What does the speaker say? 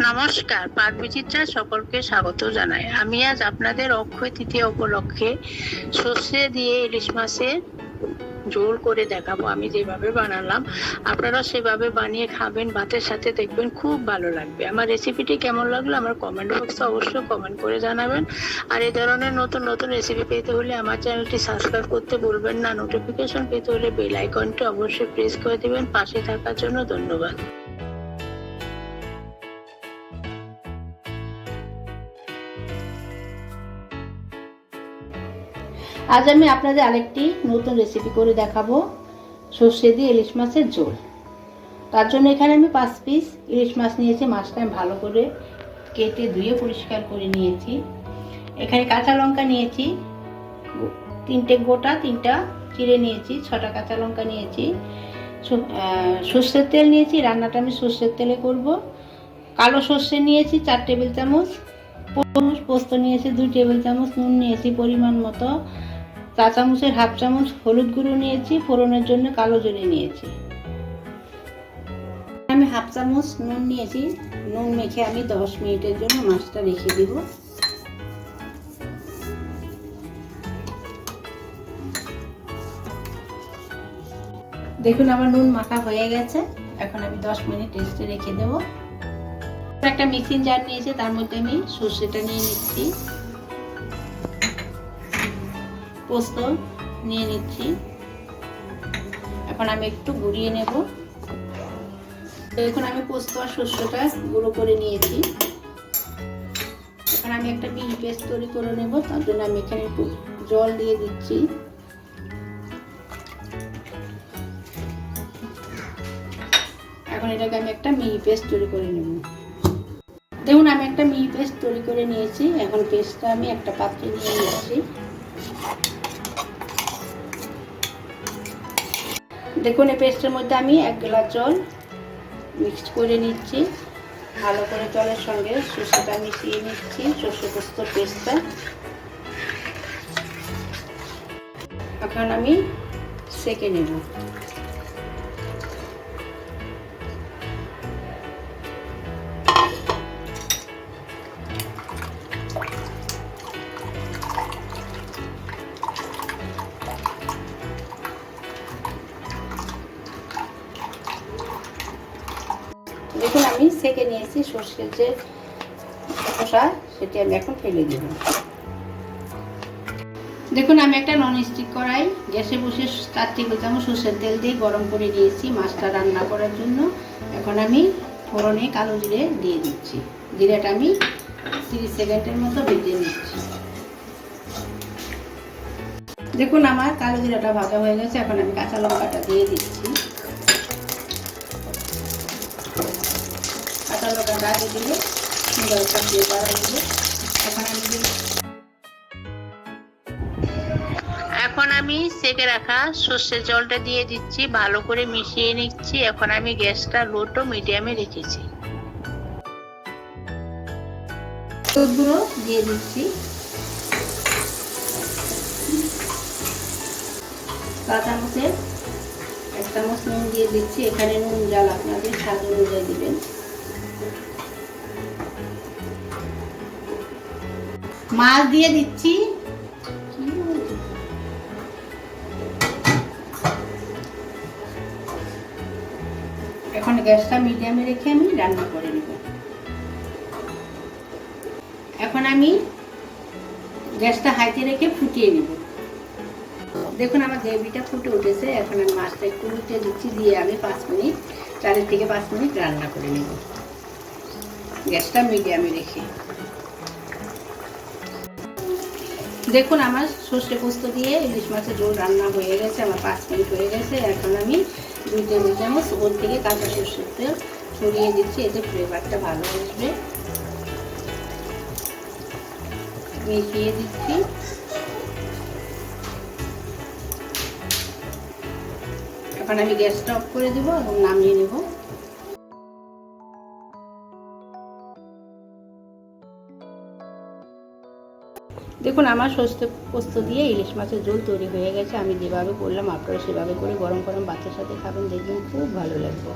নমস্কার, পাক বিচিত্রা সকলকে স্বাগত জানাই। আমি আজ আপনাদের অক্ষয় তৃতীয় উপলক্ষে সর্ষে দিয়ে ইলিশ মাছের জোর করে দেখাবো। আমি যেভাবে বানালাম, আপনারা সেভাবে বানিয়ে খাবেন, ভাতের সাথে দেখবেন খুব ভালো লাগবে। আমার রেসিপিটি কেমন লাগল আমার কমেন্ট বক্সে অবশ্যই কমেন্ট করে জানাবেন। আর এই ধরনের নতুন নতুন রেসিপি পেতে হলে আমার চ্যানেলটি সাবস্ক্রাইব করতে ভুলবেন না। নোটিফিকেশন পেতে হলে বেল আইকনটি অবশ্যই প্রেস করে দেবেন। পাশে থাকার জন্য ধন্যবাদ। আজ আমি আপনাদের আরেকটি নতুন রেসিপি করে দেখাবো। সর্ষে দিয়ে ইলিশ মাছের ঝোল। তার জন্য এখানে আমি পাঁচ পিস ইলিশ মাছ নিয়েছি। মাছটা আমি ভালো করে কেটে ধুয়ে পরিষ্কার করে নিয়েছি। এখানে কাঁচা লঙ্কা নিয়েছি। তিনটে গোটা, তিনটা চিড়ে নিয়েছি, ছটা কাঁচা লঙ্কা নিয়েছি। সর্ষের তেল নিয়েছি। রান্নাটা আমি সর্ষের তেলে করব। কালো সর্ষে নিয়েছি, চার টেবিল চামচ। পোস্ত নিয়েছি, দুই টেবিল চামচ নুন নিয়েছি পরিমাণ মতো। চা চামচের হাফ চামচ হলুদ গুঁড়ো নিয়েছি, ফোড়নের জন্য কালো জিরে নিয়েছি। আমি হাফ চামচ নুন নিয়েছি। নুন মেখে আমি দশ মিনিটের জন্য মাছটা রেখে দিব। দেখুন, আমার নুন মাখা হয়ে গেছে। এখন আমি দশ মিনিট রেস্টে রেখে দেবো। একটা মিক্সিং জার নিয়েছে, তার মধ্যে আমি সর্ষেটা নিয়ে নিচ্ছি। পোস্ত নিয়ে নিচ্ছি। এখন আমি একটু গুঁড়িয়ে নেব। এখন আমি পোস্ত আর শস্যটা গুঁড়ো করে নিয়েছি। এখন আমি একটা মিহি পেস্ট তৈরি করে নেব, তার জন্য আমি এখানে একটু জল দিয়ে দিচ্ছি। এখন এটাকে আমি একটা মিহি পেস্ট তৈরি করে নেব। দেখুন, আমি একটা মিহি পেস্ট তৈরি করে নিয়েছি। এখন পেস্টটা আমি একটা পাত্রে নিয়ে নিচ্ছি। দেখুন, এই পেস্টের মধ্যে আমি এক গ্লাস জল মিক্স করে নিচ্ছি। ভালো করে জলের সঙ্গে সর্ষেটা মিশিয়ে নিচ্ছি, সর্ষে পোস্ত পেস্টটা এখন আমি সেকে নেব। দেখুন, আমি সেকে নিয়েছি সর্ষের যে খোসা সেটি আমি এখন ফেলে দেব। দেখুন, আমি একটা নন স্টিক কড়াই, গ্যাসে বসে চার টেবিল চামচ সর্ষের তেল দিয়ে গরম করে নিয়েছি মাছটা রান্না করার জন্য। এখন আমি ফোড়নে কালো জিরে দিয়ে দিচ্ছি। জিরেটা আমি তিরিশ সেকেন্ডের মতো ভেজে নিচ্ছি। দেখুন, আমার কালো জিরাটা ভাজা হয়ে গেছে, এখন আমি কাঁচা লঙ্কাটা দিয়ে দিচ্ছি। লঙ্কা ডাকে দিলে সুন্দর একটা ফ্লেভার আসবে এখন আমি এখন আমি সেকে রাখা সর্ষের জলটা দিয়ে দিচ্ছি ভালো করে মিশিয়ে নিচ্ছি। এখন আমি গ্যাসটা লো টু মিডিয়ামে রেখেছি। হলুদ গুঁড়ো দিয়ে দিচ্ছি। চা চামচের এক চামচ নুন দিয়ে দিচ্ছি। এখানে নুন জাল আপনাদের স্বাদ অনুযায়ী দিবেন। মাছ দিয়ে দিচ্ছি। এখন গ্যাসটা মিডিয়ামে রেখে আমি রান্না করে নেব। এখন আমি গ্যাসটা হাইতে রেখে ফুটিয়ে নেব। দেখুন আমার গ্রেভিটা ফুটে উঠেছে। এখন আমি মাছটা একটু উঠে দিচ্ছি, দিয়ে আমি পাঁচ মিনিট, চারের থেকে পাঁচ মিনিট রান্না করে নেব। গ্যাসটা মিডিয়ামে রেখে। দেখুন, আমার সর্ষে পোস্ত দিয়ে ইলিশ মাছের ঝোল রান্না হয়ে গেছে, আমার পাঁচ মিনিট হয়ে গেছে। এখন আমি দুই টেবিল চামচ ওর থেকে কাঁচা সর্ষের তেল ছড়িয়ে দিচ্ছি, এতে ফ্লেভারটা ভালো আসবে। মিশিয়ে দিচ্ছি। এখন আমি গ্যাসটা অফ করে দেবো এবং নামিয়ে নেব। দেখুন, আমার সস্ত পোস্ত দিয়ে ইলিশ মাছের ঝোল তৈরি হয়ে গেছে। আমি যেভাবে করলাম, আপনারা সেভাবে করে গরম গরম বাচ্চার সাথে খাবেন, দেখবেন খুব ভালো লাগবে।